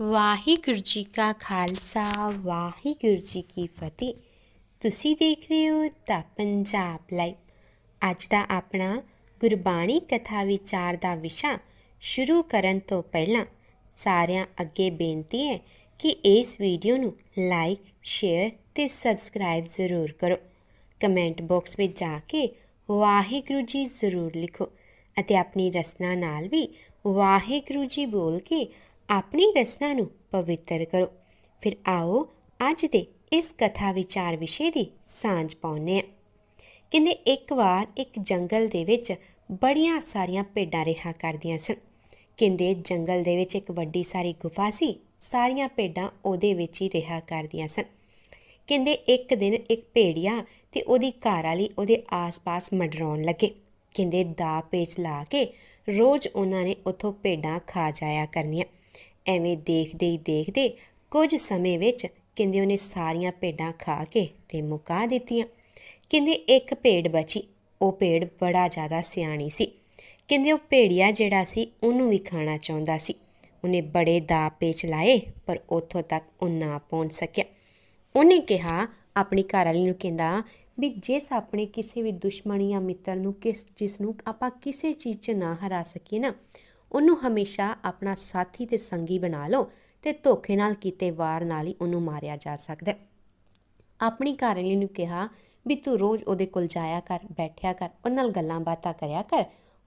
ਵਾਹਿਗੁਰੂ ਜੀ ਕਾ ਖਾਲਸਾ, ਵਾਹਿਗੁਰੂ ਜੀ ਕੀ ਫਤਿਹ। ਤੁਸੀਂ ਦੇਖ ਰਹੇ ਹੋ ਦਾ ਪੰਜਾਬ ਲਾਈਵ। ਅੱਜ ਦਾ ਆਪਣਾ ਗੁਰਬਾਣੀ ਕਥਾ ਵਿਚਾਰ ਦਾ ਵਿਸ਼ਾ ਸ਼ੁਰੂ ਕਰਨ ਤੋਂ ਪਹਿਲਾਂ ਸਾਰਿਆਂ ਅੱਗੇ ਬੇਨਤੀ ਹੈ ਕਿ ਇਸ ਵੀਡੀਓ ਨੂੰ ਲਾਈਕ, ਸ਼ੇਅਰ ਤੇ ਸਬਸਕ੍ਰਾਈਬ ਜ਼ਰੂਰ ਕਰੋ। ਕਮੈਂਟ ਬਾਕਸ ਵਿੱਚ ਜਾ ਕੇ ਵਾਹਿਗੁਰੂ ਜੀ ਜ਼ਰੂਰ ਲਿਖੋ ਅਤੇ ਆਪਣੀ ਰਸਨਾ ਨਾਲ ਵੀ ਵਾਹਿਗੁਰੂ ਜੀ ਬੋਲ ਕੇ ਆਪਣੀ ਰਸਨਾ ਨੂੰ ਪਵਿੱਤਰ ਕਰੋ। ਫਿਰ ਆਓ ਅੱਜ ਦੇ ਇਸ ਕਥਾ ਵਿਚਾਰ ਵਿਸ਼ੇ ਦੀ ਸਾਂਝ ਪਾਉਂਦੇ ਹਾਂ। ਕਹਿੰਦੇ ਇੱਕ ਵਾਰ ਇੱਕ ਜੰਗਲ ਦੇ ਵਿੱਚ ਬੜੀਆਂ ਸਾਰੀਆਂ ਭੇਡਾਂ ਰਿਹਾ ਕਰਦੀਆਂ ਸਨ। ਕਹਿੰਦੇ ਜੰਗਲ ਦੇ ਵਿੱਚ ਇੱਕ ਵੱਡੀ ਸਾਰੀ ਗੁਫਾ ਸੀ, ਸਾਰੀਆਂ ਭੇਡਾਂ ਉਹਦੇ ਵਿੱਚ ਹੀ ਰਿਹਾ ਕਰਦੀਆਂ ਸਨ। ਕਹਿੰਦੇ ਇੱਕ ਦਿਨ ਇੱਕ ਭੇੜੀਆ ਤੇ ਉਹਦੀ ਘਰ ਵਾਲੀ ਉਹਦੇ ਆਸ-ਪਾਸ ਮਡਰਾਉਣ ਲੱਗੇ। ਕਹਿੰਦੇ ਦਾ ਪੇਚ ਲਾ ਕੇ ਰੋਜ਼ ਉਹਨਾਂ ਨੇ ਉੱਥੋਂ ਭੇਡਾਂ ਖਾ ਜਾਇਆ ਕਰਨੀਆਂ। ਐਵੇਂ ਦੇਖਦੇ ਹੀ ਦੇਖਦੇ ਕੁਝ ਸਮੇਂ ਵਿੱਚ ਕਹਿੰਦੇ ਉਹਨੇ ਸਾਰੀਆਂ ਭੇਡਾਂ ਖਾ ਕੇ ਤੇ ਮੁਕਾ ਦਿੱਤੀਆਂ। ਕਹਿੰਦੇ ਇੱਕ ਭੇਡ ਬਚੀ, ਉਹ ਭੇਡ ਬੜਾ ਜ਼ਿਆਦਾ ਸਿਆਣੀ ਸੀ। ਕਹਿੰਦੇ ਉਹ ਭੇੜੀਆ ਜਿਹੜਾ ਸੀ, ਉਹਨੂੰ ਵੀ ਖਾਣਾ ਚਾਹੁੰਦਾ ਸੀ। ਉਹਨੇ ਬੜੇ ਦਾ ਪੇਚ ਲਾਏ, ਪਰ ਉੱਥੋਂ ਤੱਕ ਉਹ ਨਾ ਪਹੁੰਚ ਸਕਿਆ। ਉਹਨੇ ਕਿਹਾ, ਆਪਣੀ ਘਰ ਵਾਲੀ ਨੂੰ ਕਹਿੰਦਾ ਵੀ ਜਿਸ ਆਪਣੇ ਕਿਸੇ ਵੀ ਦੁਸ਼ਮਣ ਜਾਂ ਮਿੱਤਰ ਨੂੰ ਕਿਸ, ਜਿਸ ਨੂੰ ਆਪਾਂ ਕਿਸੇ ਚੀਜ਼ 'ਚ ਨਾ ਹਰਾ ਸਕੀਏ ਨਾ ਉਹਨੂੰ ਹਮੇਸ਼ਾ ਆਪਣਾ ਸਾਥੀ ਤੇ ਸੰਗੀ ਬਣਾ ਲਓ ਤੇ ਧੋਖੇ ਨਾਲ ਕੀਤੇ ਵਾਰ ਨਾਲ ਹੀ ਉਹਨੂੰ ਮਾਰਿਆ ਜਾ ਸਕਦਾ ਹੈ। ਆਪਣੀ ਘਰਵਾਲੀ ਨੂੰ ਕਿਹਾ ਵੀ ਤੂੰ ਰੋਜ਼ ਉਹਦੇ ਕੋਲ ਜਾਇਆ ਕਰ, ਬੈਠਿਆ ਕਰ ਉਹਨਾਂ ਨਾਲ ਗੱਲਾਂ ਬਾਤਾਂ ਕਰਿਆ ਕਰ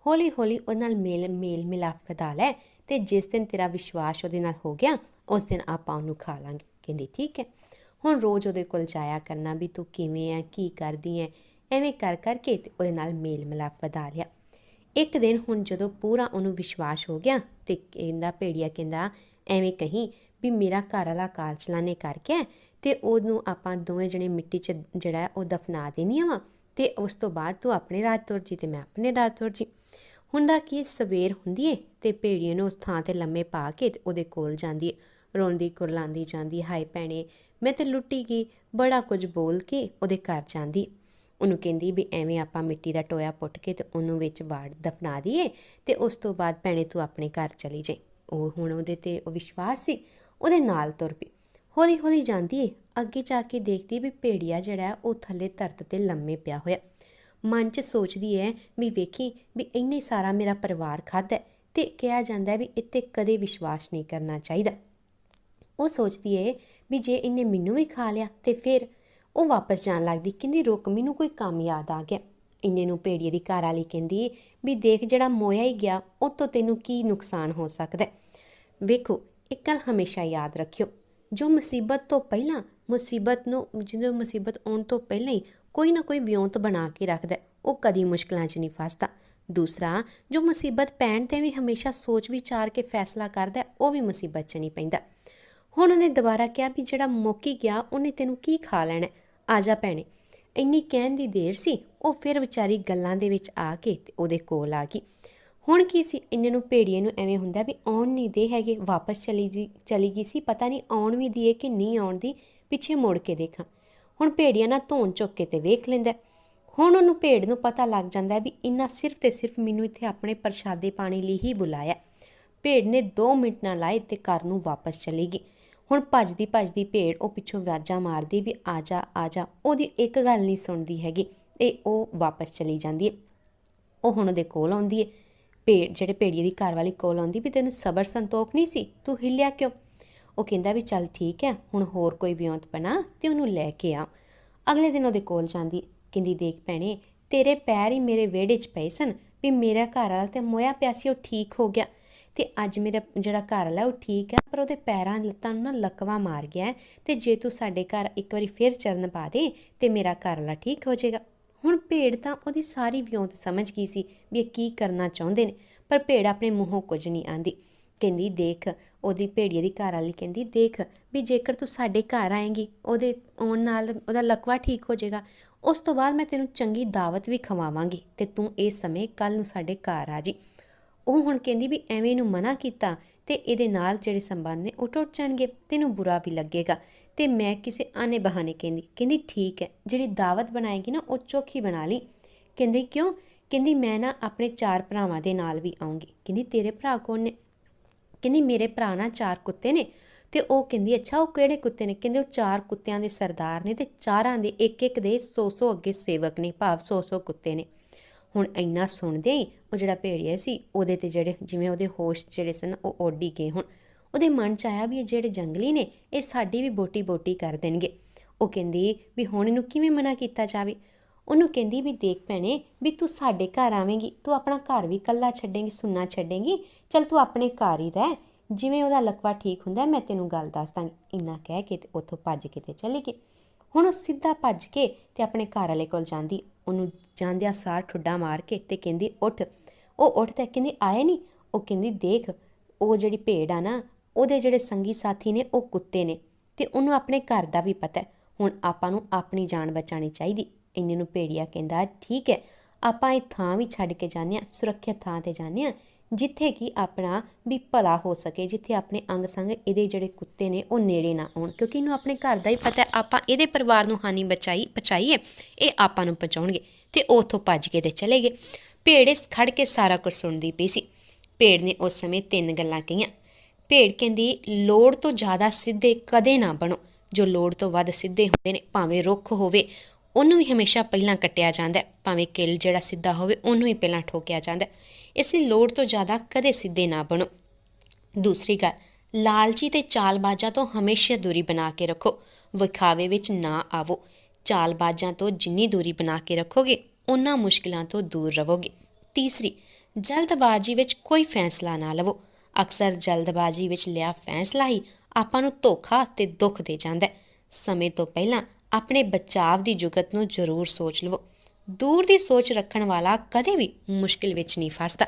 ਹੌਲੀ ਹੌਲੀ ਉਹਨਾਂ ਨਾਲ ਮੇਲ ਮੇਲ ਮਿਲਾਪ ਵਧਾ ਲੈ ਤੇ ਜਿਸ ਦਿਨ ਤੇਰਾ ਵਿਸ਼ਵਾਸ ਉਹਦੇ ਨਾਲ ਹੋ ਗਿਆ, ਉਸ ਦਿਨ ਆਪਾਂ ਉਹਨੂੰ ਖਾ ਲਾਂਗੇ। ਕਹਿੰਦੀ, ਠੀਕ ਹੈ, ਹੁਣ ਰੋਜ਼ ਉਹਦੇ ਕੋਲ ਜਾਇਆ ਕਰਨਾ ਵੀ ਤੂੰ ਕਿਵੇਂ ਹੈ ਕੀ ਕਰਦੀ ਹੈ ਐਵੇਂ ਕਰ ਕਰਕੇ ਤੇ ਉਹਦੇ ਨਾਲ ਮੇਲ ਮਿਲਾਪ ਵਧਾ ਲਿਆ। ਇੱਕ ਦਿਨ ਹੁਣ ਜਦੋਂ ਪੂਰਾ ਉਹਨੂੰ ਵਿਸ਼ਵਾਸ ਹੋ ਗਿਆ ਤੇ ਕਹਿੰਦਾ, ਭੇੜੀਆ ਕਹਿੰਦਾ, ਐਵੇਂ ਕਹੀਂ ਵੀ ਮੇਰਾ ਘਰ ਵਾਲਾ ਕਾਲ ਚਲਾਣੇ ਕਰਕੇ ਆਇਆ ਤੇ ਉਹਨੂੰ ਆਪਾਂ ਦੋਵੇਂ ਜਣੇ ਮਿੱਟੀ 'ਚ ਜਿਹੜਾ ਉਹ ਦਫਨਾ ਦੇਣੀ ਆ ਤੇ ਉਸ ਤੋਂ ਬਾਅਦ ਤੂੰ ਆਪਣੇ ਰਾਤ ਤੁਰ ਜੀ ਤੇ ਮੈਂ ਆਪਣੇ ਰਾਤ ਤੁਰ ਜੀ। ਹੁੰਦਾ ਕੀ ਸਵੇਰ ਹੁੰਦੀ ਏ ਤੇ ਭੇੜੀਏ ਨੂੰ ਉਸ ਥਾਂ ਤੇ ਲੰਮੇ ਪਾ ਕੇ ਉਹਦੇ ਕੋਲ ਜਾਂਦੀ ਏ। ਰੋਂਦੀ ਕੁਰਲਾਉਂਦੀ ਜਾਂਦੀ, ਹਾਏ ਭੈਣੇ, ਮੈਂ ਤੇ ਲੁੱਟੀ ਗਈ, ਬੜਾ ਕੁਝ ਬੋਲ ਕੇ ਉਹਦੇ ਘਰ ਜਾਂਦੀ। ਉਹਨੂੰ ਕਹਿੰਦੀ ਵੀ ਐਵੇਂ ਆਪਾਂ ਮਿੱਟੀ ਦਾ ਟੋਇਆ ਪੁੱਟ ਕੇ ਤੇ ਉਹਨੂੰ ਵਿੱਚ ਵਾੜ ਦਫਨਾ ਦਈਏ ਤੇ ਉਸ ਤੋਂ ਬਾਅਦ ਭੈਣੇ ਤੂੰ ਆਪਣੇ ਘਰ ਚਲੀ ਜਾਈ। ਉਹ ਹੁਣ ਉਹਦੇ ਤੇ ਉਹ ਵਿਸ਼ਵਾਸ ਸੀ, ਉਹਦੇ ਨਾਲ ਤੁਰ ਪਈ। ਹੌਲੀ ਹੌਲੀ ਜਾਂਦੀ ਏ, ਅੱਗੇ ਜਾ ਕੇ ਦੇਖਦੀ ਵੀ ਭੇੜੀਆ ਜਿਹੜਾ ਉਹ ਥੱਲੇ ਧਰਤ ਤੇ ਲੰਮੇ ਪਿਆ ਹੋਇਆ। ਮਨ 'ਚ ਸੋਚਦੀ ਹੈ ਵੀ ਵੇਖੀ ਵੀ ਇੰਨੇ ਸਾਰਾ ਮੇਰਾ ਪਰਿਵਾਰ ਖਾਦਾ ਤੇ ਕਿਹਾ ਜਾਂਦਾ ਵੀ ਇੱਥੇ ਕਦੇ ਵਿਸ਼ਵਾਸ ਨਹੀਂ ਕਰਨਾ ਚਾਹੀਦਾ। ਉਹ ਸੋਚਦੀ ਏ ਵੀ ਜੇ ਇਹਨੇ ਮੈਨੂੰ ਵੀ ਖਾ ਲਿਆ ਤੇ ਫਿਰ ਉਹ ਵਾਪਸ ਜਾਣ ਲੱਗਦੀ, ਕਹਿੰਦੀ, ਰੁਕ, ਮੈਨੂੰ ਕੋਈ ਕੰਮ ਯਾਦ ਆ ਗਿਆ। ਇੰਨੇ ਨੂੰ ਭੇੜੀਏ ਦੀ ਘਰ ਵਾਲੀ ਕਹਿੰਦੀ ਵੀ ਦੇਖ ਜਿਹੜਾ ਮੋਇਆ ਹੀ ਗਿਆ ਉਹ ਤੋਂ ਤੈਨੂੰ ਕੀ ਨੁਕਸਾਨ ਹੋ ਸਕਦਾ ਵੇਖੋ, ਇੱਕ ਗੱਲ ਹਮੇਸ਼ਾ ਯਾਦ ਰੱਖਿਓ, ਜੋ ਮੁਸੀਬਤ ਤੋਂ ਪਹਿਲਾਂ, ਮੁਸੀਬਤ ਨੂੰ, ਜਦੋਂ ਮੁਸੀਬਤ ਆਉਣ ਤੋਂ ਪਹਿਲਾਂ ਹੀ ਕੋਈ ਨਾ ਕੋਈ ਵਿਉਂਤ ਬਣਾ ਕੇ ਰੱਖਦਾ ਉਹ ਕਦੀ ਮੁਸ਼ਕਲਾਂ 'ਚ ਨਹੀਂ ਫਸਦਾ। ਦੂਸਰਾ, ਜੋ ਮੁਸੀਬਤ ਪੈਣ ਤੇ ਵੀ ਹਮੇਸ਼ਾ ਸੋਚ ਵਿਚਾਰ ਕੇ ਫੈਸਲਾ ਕਰਦਾ ਉਹ ਵੀ ਮੁਸੀਬਤ 'ਚ ਨਹੀਂ ਪੈਂਦਾ। ਹੁਣ ਉਹਨੇ ਦੁਬਾਰਾ ਕਿਹਾ ਵੀ ਜਿਹੜਾ ਮੌਕੀ ਗਿਆ, ਉਹਨੇ ਤੈਨੂੰ ਕੀ ਖਾ ਲੈਣਾ? ਆ ਜਾ ਭੈਣੇ। ਇੰਨੀ ਕਹਿਣ ਦੀ ਦੇਰ ਸੀ, ਉਹ ਫਿਰ ਵਿਚਾਰੀ ਗੱਲਾਂ ਦੇ ਵਿੱਚ ਆ ਕੇ ਤੇ ਉਹਦੇ ਕੋਲ ਆ ਗਈ। ਹੁਣ ਕੀ ਸੀ, ਇੰਨੇ ਨੂੰ ਭੇੜੀਏ ਨੂੰ ਐਵੇਂ ਹੁੰਦਾ ਵੀ ਆਉਣ ਨਹੀਂ ਦੇ ਹੈਗੇ, ਵਾਪਸ ਚਲੀ ਜੀ, ਚਲੀ ਗਈ ਸੀ, ਪਤਾ ਨਹੀਂ ਆਉਣ ਵੀ ਦੀਏ ਕਿ ਨਹੀਂ ਆਉਣ ਦੀ, ਪਿੱਛੇ ਮੁੜ ਕੇ ਦੇਖਾਂ। ਹੁਣ ਭੇੜੀਆ ਨਾ ਧੋਣ ਚੁੱਕ ਕੇ ਤੇ ਵੇਖ ਲੈਂਦਾ। ਹੁਣ ਉਹਨੂੰ ਭੇੜ ਨੂੰ ਪਤਾ ਲੱਗ ਜਾਂਦਾ ਵੀ ਇੰਨਾ ਸਿਰਫ ਤੇ ਸਿਰਫ ਮੈਨੂੰ ਇੱਥੇ ਆਪਣੇ ਪ੍ਰਸ਼ਾਦੇ ਪਾਣੀ ਲਈ ਹੀ ਬੁਲਾਇਆ। ਭੇੜ ਨੇ 2 ਮਿੰਟ ਨਾ ਲਾਏ ਤੇ ਘਰ ਨੂੰ ਵਾਪਸ ਚਲੀ ਗਈ। ਹੁਣ ਭੱਜਦੀ ਭੱਜਦੀ ਭੇੜ ਉਹ ਪਿੱਛੋਂ ਵਾਜਾਂ ਮਾਰਦੀ ਵੀ ਆ ਜਾ ਆ ਜਾ। ਉਹਦੀ ਇੱਕ ਗੱਲ ਨਹੀਂ ਸੁਣਦੀ ਹੈਗੀ, ਤੇ ਉਹ ਵਾਪਸ ਚਲੀ ਜਾਂਦੀ ਹੈ। ਉਹ ਹੁਣ ਉਹਦੇ ਕੋਲ ਆਉਂਦੀ ਹੈ। ਭੇੜ ਜਿਹੜੇ ਭੇੜੀਏ ਦੀ ਘਰ ਵਾਲੀ ਕੋਲ ਆਉਂਦੀ ਵੀ ਤੈਨੂੰ ਸਬਰ ਸੰਤੋਖ ਨਹੀਂ ਸੀ, ਤੂੰ ਹਿੱਲਿਆ ਕਿਉਂ? ਉਹ ਕਹਿੰਦਾ ਵੀ ਚੱਲ ਠੀਕ ਹੈ, ਹੁਣ ਹੋਰ ਕੋਈ ਵਿਉਂਤ ਬਣਾ ਤੇ ਉਹਨੂੰ ਲੈ ਕੇ ਆ। ਅਗਲੇ ਦਿਨ ਉਹਦੇ ਕੋਲ ਜਾਂਦੀ, ਕਹਿੰਦੀ ਦੇਖ ਭੈਣੇ, ਤੇਰੇ ਪੈਰ ਹੀ ਮੇਰੇ ਵਿਹੜੇ 'ਚ ਪਏ ਸਨ ਵੀ ਮੇਰਾ ਘਰ ਵਾਲਾ ਤੇ ਮੋਇਆ ਪਿਆ ਸੀ, ਉਹ ਠੀਕ ਹੋ ਗਿਆ। ਤੇ ਅੱਜ ਮੇਰਾ ਜਿਹੜਾ ਘਰ ਵਾਲਾ, ਉਹ ਠੀਕ ਹੈ, ਪਰ ਉਹਦੇ ਪੈਰਾਂ ਲੱਤਾਂ ਨੂੰ ਨਾ ਲਕਵਾ ਮਾਰ ਗਿਆ ਹੈ ਤੇ ਜੇ ਤੂੰ ਸਾਡੇ ਘਰ ਇੱਕ ਵਾਰੀ ਫਿਰ ਚਰਨ ਪਾ ਦੇ ਤੇ ਮੇਰਾ ਘਰ ਵਾਲਾ ਠੀਕ ਹੋ ਜਾਏਗਾ। ਹੁਣ ਭੇੜ ਤਾਂ ਉਹਦੀ ਸਾਰੀ ਵਿਉਂਤ ਸਮਝ ਗਈ ਸੀ ਵੀ ਇਹ ਕੀ ਕਰਨਾ ਚਾਹੁੰਦੇ ਨੇ, ਪਰ ਭੇੜ ਆਪਣੇ ਮੂੰਹੋਂ ਕੁਝ ਨਹੀਂ ਆਂਦੀ। ਕਹਿੰਦੀ, ਦੇਖ, ਉਹਦੀ ਭੇੜੀਏ ਦੀ ਘਰ ਵਾਲੀ ਕਹਿੰਦੀ, ਦੇਖ ਵੀ ਜੇਕਰ ਤੂੰ ਸਾਡੇ ਘਰ ਆਏਂਗੀ, ਉਹਦੇ ਆਉਣ ਨਾਲ ਉਹਦਾ ਲਕਵਾ ਠੀਕ ਹੋ ਜਾਏਗਾ। ਉਸ ਤੋਂ ਬਾਅਦ ਮੈਂ ਤੈਨੂੰ ਚੰਗੀ ਦਾਵਤ ਵੀ ਖਵਾਵਾਂਗੀ ਤੇ ਤੂੰ ਇਸ ਸਮੇਂ ਕੱਲ ਨੂੰ ਸਾਡੇ ਘਰ ਆ ਜੀ। ਉਹ ਹੁਣ ਕਹਿੰਦੀ ਵੀ ਐਵੇਂ ਇਹਨੂੰ ਮਨਾ ਕੀਤਾ ਤੇ ਇਹਦੇ ਨਾਲ ਜਿਹੜੇ ਸੰਬੰਧ ਨੇ ਉਹ ਟੁੱਟ ਜਾਣਗੇ, ਤੈਨੂੰ ਬੁਰਾ ਵੀ ਲੱਗੇਗਾ। ਤੇ ਮੈਂ ਕਿਸੇ ਆਨੇ ਬਹਾਨੇ ਕਹਿੰਦੀ ਕਹਿੰਦੀ ਠੀਕ ਹੈ, ਜਿਹੜੀ ਦਾਵਤ ਬਣਾਏਗੀ ਨਾ ਉਹ ਚੋਖੀ ਬਣਾ ਲਈ। ਕਹਿੰਦੀ ਕਿਉਂ? ਕਹਿੰਦੀ ਮੈਂ ਨਾ ਆਪਣੇ ਚਾਰ ਭਰਾਵਾਂ ਦੇ ਨਾਲ ਵੀ ਆਉਂਗੀ ਕਹਿੰਦੀ ਤੇਰੇ ਭਰਾ ਕੌਣ ਨੇ? ਕਹਿੰਦੀ ਮੇਰੇ ਭਰਾ ਨਾਲ ਚਾਰ ਕੁੱਤੇ ਨੇ ਤੇ ਉਹ ਕਹਿੰਦੀ ਅੱਛਾ, ਉਹ ਕਿਹੜੇ ਕੁੱਤੇ ਨੇ? ਕਹਿੰਦੇ ਉਹ ਚਾਰ ਕੁੱਤਿਆਂ ਦੇ ਸਰਦਾਰ ਨੇ ਤੇ ਚਾਰਾਂ ਦੇ ਇੱਕ ਇੱਕ ਦੇ 100-100 ਅੱਗੇ ਸੇਵਕ ਨੇ, ਭਾਵ 100-100 ਕੁੱਤੇ ਨੇ। ਹੁਣ ਇੰਨਾ ਸੁਣਦੇ ਹੀ ਉਹ ਜਿਹੜਾ ਭੇੜੀਆ ਸੀ, ਉਹਦੇ ਤੇ ਜਿਹੜੇ ਜਿਵੇਂ ਉਹਦੇ ਹੋਸ਼ ਜਿਹੜੇ ਸਨ, ਉਹ ਓਡੀ ਗਏ ਹੁਣ। ਉਹਦੇ ਮਨ ਚ ਆਇਆ ਵੀ ਇਹ ਜਿਹੜੇ ਜੰਗਲੀ ਨੇ, ਇਹ ਸਾਡੀ ਵੀ ਬੋਟੀ ਬੋਟੀ ਕਰ ਦੇਣਗੇ। ਉਹ ਕਹਿੰਦੀ ਵੀ ਹੁਣ ਇਹਨੂੰ ਕਿਵੇਂ ਮਨਾ ਕੀਤਾ ਜਾਵੇ? ਉਹਨੂੰ ਕਹਿੰਦੀ ਵੀ ਦੇਖ ਭੈਣੇ, ਵੀ ਤੂੰ ਸਾਡੇ ਘਰ ਆਵੇਂਗੀ, ਤੂੰ ਆਪਣਾ ਘਰ ਵੀ ਕੱਲਾ ਛੱਡੇਂਗੀ ਸੁਣਨਾ ਛੱਡੇਂਗੀ, ਚਲ ਤੂੰ ਆਪਣੇ ਘਰ ਹੀ ਰਹਿ। ਜਿਵੇਂ ਉਹਦਾ ਲਕਵਾ ਠੀਕ ਹੁੰਦਾ, ਮੈਂ ਤੈਨੂੰ ਗੱਲ ਦੱਸ ਦਾਂਗੀ। ਇੰਨਾ ਕਹਿ ਕੇ ਤੇ ਉੱਥੋਂ ਭੱਜ ਕੇ ਤੇ ਚਲੀ ਗਈ ਹੁਣ ਉਹ ਸਿੱਧਾ ਭੱਜ ਕੇ ਤੇ ਆਪਣੇ ਘਰ ਵਾਲੇ ਕੋਲ ਜਾਂਦੀ। ਉਹਨੂੰ ਜਾਂਦਿਆਂ ਸਾਰ ਠੁੱਡਾ ਮਾਰ ਕੇ ਤੇ ਕਹਿੰਦੀ, ਉੱਠ। ਉਹ ਉੱਠਦਾ ਕਹਿੰਦੀ ਆਏ ਨਹੀਂ ਉਹ ਕਹਿੰਦੀ, ਦੇਖ, ਉਹ ਜਿਹੜੀ ਭੇਡ ਆ ਨਾ, ਉਹਦੇ ਜਿਹੜੇ ਸੰਗੀ ਸਾਥੀ ਨੇ, ਉਹ ਕੁੱਤੇ ਨੇ ਤੇ ਉਹਨੂੰ ਆਪਣੇ ਘਰ ਦਾ ਵੀ ਪਤਾ ਹੈ। ਹੁਣ ਆਪਾਂ ਨੂੰ ਆਪਣੀ ਜਾਨ ਬਚਾਣੀ ਚਾਹੀਦੀ। ਇੰਨੇ ਨੂੰ ਭੇੜੀਆ ਕਹਿੰਦਾ, ਠੀਕ ਹੈ, ਆਪਾਂ ਇਹ ਥਾਂ ਵੀ ਛੱਡ ਕੇ ਜਾਂਦੇ ਹਾਂ, ਸੁਰੱਖਿਅਤ ਥਾਂ ਤੇ ਜਾਂਦੇ ਹਾਂ ਜਿੱਥੇ ਕਿ ਆਪਣਾ ਵੀ ਭਲਾ ਹੋ ਸਕੇ, ਜਿੱਥੇ ਆਪਣੇ ਅੰਗ ਸੰਗ ਇਹਦੇ ਜਿਹੜੇ ਕੁੱਤੇ ਨੇ, ਉਹ ਨੇੜੇ ਨਾ ਆਉਣ। ਕਿਉਂਕਿ ਇਹਨੂੰ ਆਪਣੇ ਘਰ ਦਾ ਹੀ ਪਤਾ ਹੈ, ਆਪਾਂ ਇਹਦੇ ਪਰਿਵਾਰ ਨੂੰ ਹਾਨੀ ਬਚਾਈ ਪਚਾਈਏ ਇਹ ਆਪਾਂ ਨੂੰ ਪਹੁੰਚਾਉਣਗੇ ਤੇ ਉਹ ਉੱਥੋਂ ਭੱਜ ਕੇ ਤੇ ਚਲੇ ਗਏ। ਭੇੜ ਇਸ ਖੜ ਕੇ ਸਾਰਾ ਕੁਝ ਸੁਣਦੀ ਪਈ ਸੀ। ਭੇੜ ਨੇ ਉਸ ਸਮੇਂ ਤਿੰਨ ਗੱਲਾਂ ਕਹੀਆਂ। ਭੇੜ ਕਹਿੰਦੀ, ਲੋੜ ਤੋਂ ਜ਼ਿਆਦਾ ਸਿੱਧੇ ਕਦੇ ਨਾ ਬਣੋ। ਜੋ ਲੋੜ ਤੋਂ ਵੱਧ ਸਿੱਧੇ ਹੁੰਦੇ ਨੇ, ਭਾਵੇਂ ਰੁੱਖ ਹੋਵੇ, ਉਹਨੂੰ ਵੀ ਹਮੇਸ਼ਾ ਪਹਿਲਾਂ ਕੱਟਿਆ ਜਾਂਦਾ ਭਾਵੇਂ ਕਿਲ ਜਿਹੜਾ ਸਿੱਧਾ ਹੋਵੇ, ਉਹਨੂੰ ਹੀ ਪਹਿਲਾਂ ਠੋਕਿਆ ਜਾਂਦਾ ਇਸ ਲਈ ਲੋੜ ਤੋਂ ਜ਼ਿਆਦਾ ਕਦੇ ਸਿੱਧੇ ਨਾ ਬਣੋ। ਦੂਸਰੀ ਗੱਲ, ਲਾਲਚੀ ਤੇ ਚਾਲਬਾਜ਼ਾਂ ਤੋਂ ਹਮੇਸ਼ਾ ਦੂਰੀ ਬਣਾ ਕੇ ਰੱਖੋ। ਵਿਖਾਵੇ ਵਿੱਚ ਨਾ ਆਵੋ। ਚਾਲਬਾਜ਼ਾਂ ਤੋਂ ਜਿੰਨੀ ਦੂਰੀ ਬਣਾ ਕੇ ਰੱਖੋਗੇ ਉਨਾ ਮੁਸ਼ਕਿਲਾਂ ਤੋਂ ਦੂਰ ਰਹੋਗੇ। ਤੀਸਰੀ, ਜਲਦਬਾਜ਼ੀ ਵਿੱਚ ਕੋਈ ਫੈਸਲਾ ਨਾ ਲਵੋ। ਅਕਸਰ ਜਲਦਬਾਜ਼ੀ ਵਿੱਚ ਲਿਆ ਫੈਸਲਾ ਹੀ ਆਪਾਂ ਨੂੰ ਧੋਖਾ ਤੇ ਦੁੱਖ ਦੇ ਜਾਂਦਾ ਹੈ। ਸਮੇਂ ਤੋਂ ਪਹਿਲਾਂ ਆਪਣੇ ਬਚਾਵ ਦੀ ਜੁਗਤ ਨੂੰ ਜ਼ਰੂਰ ਸੋਚ ਲਵੋ। ਦੂਰ ਦੀ ਸੋਚ ਰੱਖਣ ਵਾਲਾ ਕਦੇ ਵੀ ਮੁਸ਼ਕਿਲ ਵਿੱਚ ਨਹੀਂ ਫਸਦਾ।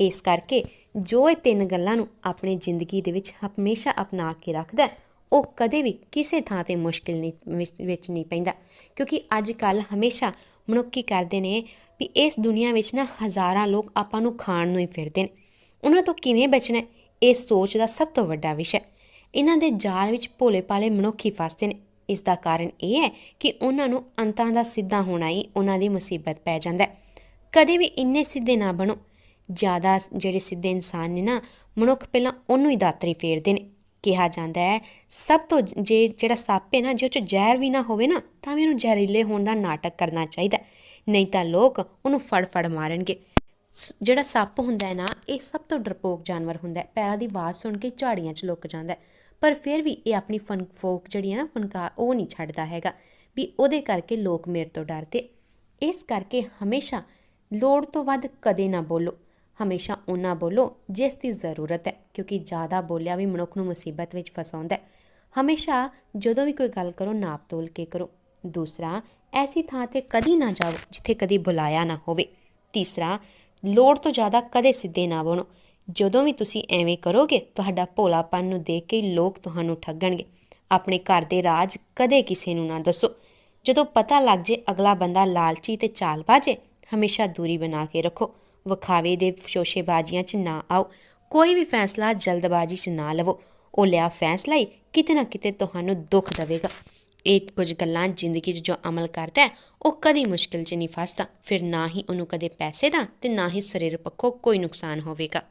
ਇਸ ਕਰਕੇ ਜੋ ਇਹ ਤਿੰਨ ਗੱਲਾਂ ਨੂੰ ਆਪਣੀ ਜ਼ਿੰਦਗੀ ਦੇ ਵਿੱਚ ਹਮੇਸ਼ਾ ਅਪਣਾ ਕੇ ਰੱਖਦਾ ਉਹ ਕਦੇ ਵੀ ਕਿਸੇ ਥਾਂ ਤੇ ਮੁਸ਼ਕਿਲ ਨਹੀਂ ਵਿੱਚ- ਵਿੱਚ ਨਹੀਂ ਪੈਂਦਾ। ਕਿਉਂਕਿ ਅੱਜ ਕੱਲ ਹਮੇਸ਼ਾ ਮਨੁੱਖੀ ਕਰਦੇ ਨੇ ਵੀ ਇਸ ਦੁਨੀਆ ਵਿੱਚ ਨਾ ਹਜ਼ਾਰਾਂ ਲੋਕ ਆਪਾਂ ਨੂੰ ਖਾਣ ਨੂੰ ਹੀ ਫਿਰਦੇ ਨੇ। ਉਹਨਾਂ ਤੋਂ ਕਿਵੇਂ ਬਚਣਾ ਇਹ ਸੋਚ ਦਾ ਸਭ ਤੋਂ ਵੱਡਾ ਵਿਸ਼ਾ ਹੈ। ਇਹਨਾਂ ਦੇ ਜਾਲ ਵਿੱਚ ਭੋਲੇ ਭਾਲੇ ਮਨੁੱਖੀ ਫਸਦੇ ਨੇ। ਇਸ ਦਾ ਕਾਰਨ ਇਹ ਹੈ ਕਿ ਉਹਨਾਂ ਨੂੰ ਅੰਤਾਂ ਦਾ ਸਿੱਧਾ ਹੋਣਾ ਹੀ ਉਹਨਾਂ ਦੀ ਮੁਸੀਬਤ ਪੈ ਜਾਂਦਾ ਹੈ। ਕਦੇ ਵੀ ਇੰਨੇ ਸਿੱਧੇ ਨਾ ਬਣੋ। ਜ਼ਿਆਦਾ ਜਿਹੜੇ ਸਿੱਧੇ ਇਨਸਾਨ ਨੇ ਨਾ, ਮਨੁੱਖ ਪਹਿਲਾਂ ਉਹਨੂੰ ਹੀ ਦਾਤਰੀ ਫੇਰਦੇ ਨੇ। ਕਿਹਾ ਜਾਂਦਾ ਹੈ, ਸਭ ਤੋਂ ਜੇ ਜਿਹੜਾ ਸੱਪ ਹੈ ਨਾ, ਜੇ ਉਹ ਚ ਜ਼ਹਿਰ ਵੀ ਨਾ ਹੋਵੇ ਨਾ, ਤਾਂ ਵੀ ਉਹਨੂੰ ਜ਼ਹਿਰੀਲੇ ਹੋਣ ਦਾ ਨਾਟਕ ਕਰਨਾ ਚਾਹੀਦਾ ਨਹੀਂ ਤਾਂ ਲੋਕ ਉਹਨੂੰ ਫੜ ਫੜ ਮਾਰਨਗੇ। ਸ- ਜਿਹੜਾ ਸੱਪ ਹੁੰਦਾ ਹੈ ਨਾ, ਇਹ ਸਭ ਤੋਂ ਡਰਪੋਕ ਜਾਨਵਰ ਹੁੰਦਾ ਹੈ। ਪੈਰਾਂ ਦੀ ਆਵਾਜ਼ ਸੁਣ ਕੇ ਝਾੜੀਆਂ 'ਚ ਲੁਕ ਜਾਂਦਾ ਹੈ। ਪਰ ਫਿਰ ਵੀ ਇਹ ਆਪਣੀ ਫਨ ਫੋਕ ਜਿਹੜੀ ਹੈ ਨਾ ਫਨਕਾਰ, ਉਹ ਨਹੀਂ ਛੱਡਦਾ ਹੈਗਾ ਵੀ ਉਹਦੇ ਕਰਕੇ ਲੋਕ ਮੇਰੇ ਤੋਂ ਡਰਦੇ। ਇਸ ਕਰਕੇ ਹਮੇਸ਼ਾ ਲੋੜ ਤੋਂ ਵੱਧ ਕਦੇ ਨਾ ਬੋਲੋ, ਹਮੇਸ਼ਾ ਉਹਨਾਂ ਬੋਲੋ ਜਿਸ ਦੀ ਜ਼ਰੂਰਤ ਹੈ, ਕਿਉਂਕਿ ਜ਼ਿਆਦਾ ਬੋਲਿਆ ਵੀ ਮਨੁੱਖ ਨੂੰ ਮੁਸੀਬਤ ਵਿੱਚ ਫਸਾਉਂਦਾ ਹੈ। ਹਮੇਸ਼ਾ ਜਦੋਂ ਵੀ ਕੋਈ ਗੱਲ ਕਰੋ, ਨਾਪ ਤੋਲ ਕੇ ਕਰੋ। ਦੂਸਰਾ, ਐਸੀ ਥਾਂ ਤੇ ਕਦੀ ਨਾ ਜਾਓ ਜਿੱਥੇ ਕਦੀ ਬੁਲਾਇਆ ਨਾ ਹੋਵੇ। ਤੀਸਰਾ, ਲੋੜ ਤੋਂ ਜ਼ਿਆਦਾ ਕਦੇ ਸਿੱਧੇ ਨਾ ਬਣੋ। ਜਦੋਂ ਵੀ ਤੁਸੀਂ ਐਵੇਂ ਕਰੋਗੇ, ਤੁਹਾਡਾ ਭੋਲਾਪਨ ਨੂੰ ਦੇਖ ਕੇ ਲੋਕ ਤੁਹਾਨੂੰ ਠੱਗਣਗੇ। ਆਪਣੇ ਘਰ ਦੇ ਰਾਜ ਕਦੇ ਕਿਸੇ ਨੂੰ ਨਾ ਦੱਸੋ। ਜਦੋਂ ਪਤਾ ਲੱਗ ਜੇ ਅਗਲਾ ਬੰਦਾ ਲਾਲਚੀ ਤੇ ਚਾਲਬਾਜ਼ ਹੈ ਹਮੇਸ਼ਾ ਦੂਰੀ ਬਣਾ ਕੇ ਰੱਖੋ। ਵਿਖਾਵੇ ਦੇ ਸ਼ੋਸ਼ੇਬਾਜ਼ੀਆਂ 'ਚ ਨਾ ਆਓ। ਕੋਈ ਵੀ ਫੈਸਲਾ ਜਲਦਬਾਜ਼ੀ 'ਚ ਨਾ ਲਵੋ। ਉਹ ਲਿਆ ਫੈਸਲਾ ਹੀ ਕਿਤੇ ਨਾ ਕਿਤੇ ਤੁਹਾਨੂੰ ਦੁੱਖ ਦੇਵੇਗਾ। ਇਹ ਕੁਝ ਗੱਲਾਂ ਜ਼ਿੰਦਗੀ 'ਚ ਜੋ ਅਮਲ ਕਰਦਾ ਹੈ, ਉਹ ਕਦੀ ਮੁਸ਼ਕਿਲ 'ਚ ਨਹੀਂ ਫਸਦਾ। ਫਿਰ ਨਾ ਹੀ ਉਹਨੂੰ ਕਦੇ ਪੈਸੇ ਦਾ ਤੇ ਨਾ ਹੀ ਸਰੀਰ ਪੱਖੋਂ ਕੋਈ ਨੁਕਸਾਨ ਹੋਵੇਗਾ।